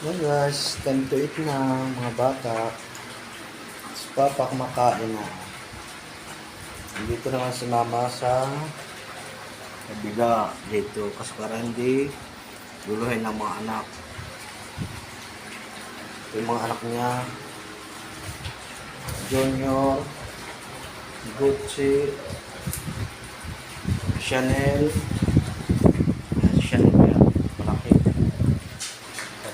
Hey guys, time to eat na mga bata. Si Papa kumakain na. Dito naman si Mama sa kabila dito kasi para hindi luluhin ng mga anak. Ito yung mga anak niya. Junior, Gucci, Chanel, Ayan, Chanel yan, malaki.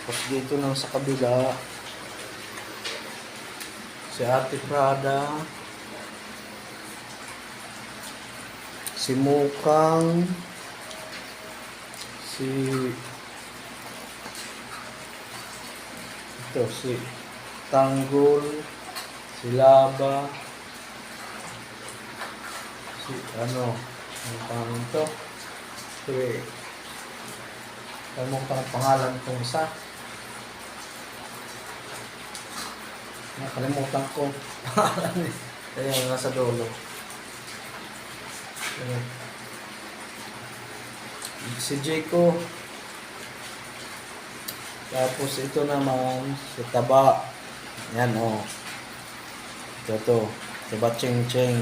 Tapos dito nang sa kabila, si Ate Prada, si Mukang, si ito si Tanggol, si Laba, si ano, ang pangalan to, si ano pa ang pangalan kong isa? Nakalimutan ko. Ayan, nasa dulo. Ayan. Si Jayco. Tapos ito naman, si Taba. Yan o. Oh. Ito to. Taba Ching Ching.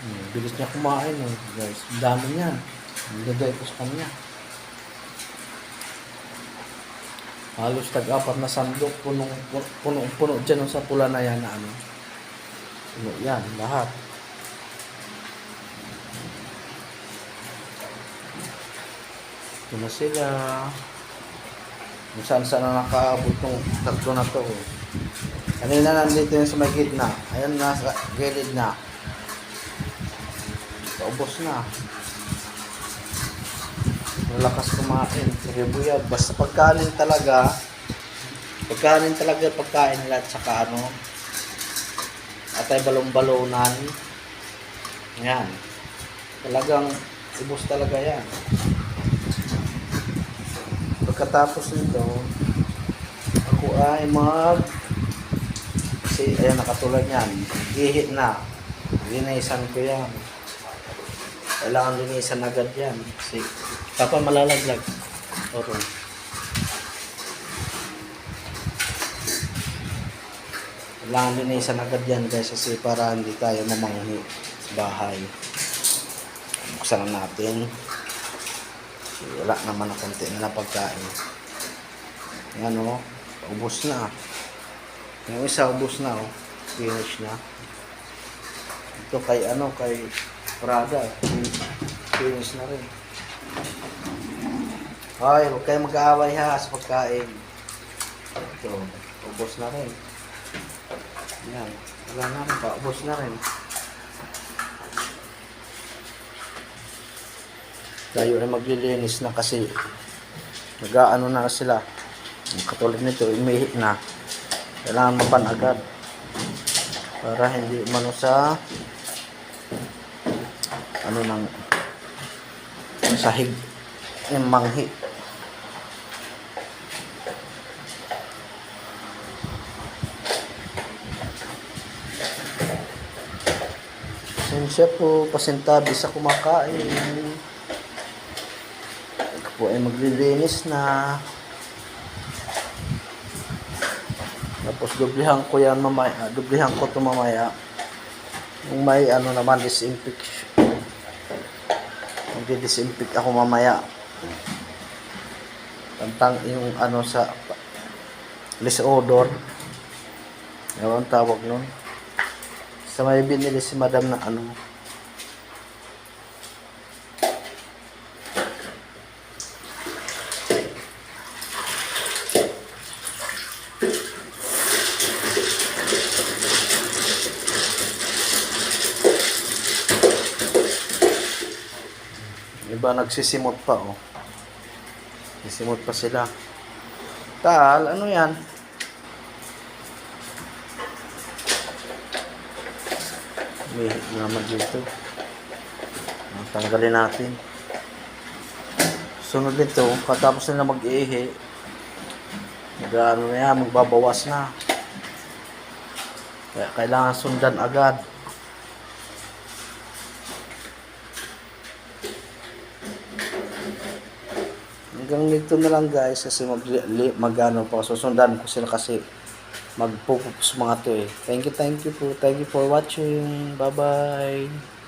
Hmm, bilis niya kumain oh, guys. Dami niyan. Nilagay ko sa kanya. Halos tag-apat na sandok, punong, puno, puno dyan sa pula na yan na ano. Puno yan, lahat. Ito na sila. Kung saan saan na nakaabot ng tatlo na to. oh. Kanina nandito yung sa may gitna. Ayan nasa gilid na. Paubos na. Malakas kumain. Sige buyag. Basta pagkanin talaga. Pagkanin talaga pagkain nila at saka ano. Atay balong-balonan. Yan. Talagang ubos talaga yan. Pagkatapos nito, ako ay mag kasi ayan nakatulad yan. Gihit na. Linisan ko yan. Kailangan linisan agad yan. Kasi papa malalaglag. Oro. Kailangan linisan agad yan guys kasi para hindi tayo mamanghi sa bahay. Buksan na natin. Wala naman na konti na lang pagkain. Yan o. Ubus na. Yung isa ubus na o. Finish na. Ito kay ano kay Prada. Finish na rin. Hoy, huwag kayo mag-aaway ha sa pagkain. Ito, ubos na rin. Yan. Wala na rin pa. Ubos na rin. Tayo ay maglilinis na kasi nag-ano na sila. Katulad nito, imihit na. Kailangan mapan agad. Para hindi mano sa ano nang sahig yung manghi. Pasensya po, pasintabi sa kumakain. Ako po ay maglilinis na. Tapos dublihan ko yan mamaya. Dublihan ko to mamaya. Yung may ano naman, disinfect. Magdi-disinfect ako mamaya. Tantang yung ano sa list odor. Ewan tawag nun. Sa may binili si madam na ano. Iba nagsisimot pa oh. Sisimot pa sila. Tal, ano yan? May naman dito. Tanggalin natin. Sunod nito, katapos nila mag-ihi, mag-ano na yan, magbabawas na. Kaya kailangan sundan agad. Hanggang dito na lang guys kasi mag, po, susundan ko sila kasi magpupus mga to eh. Thank you, thank you po. Thank you for watching. Bye-bye.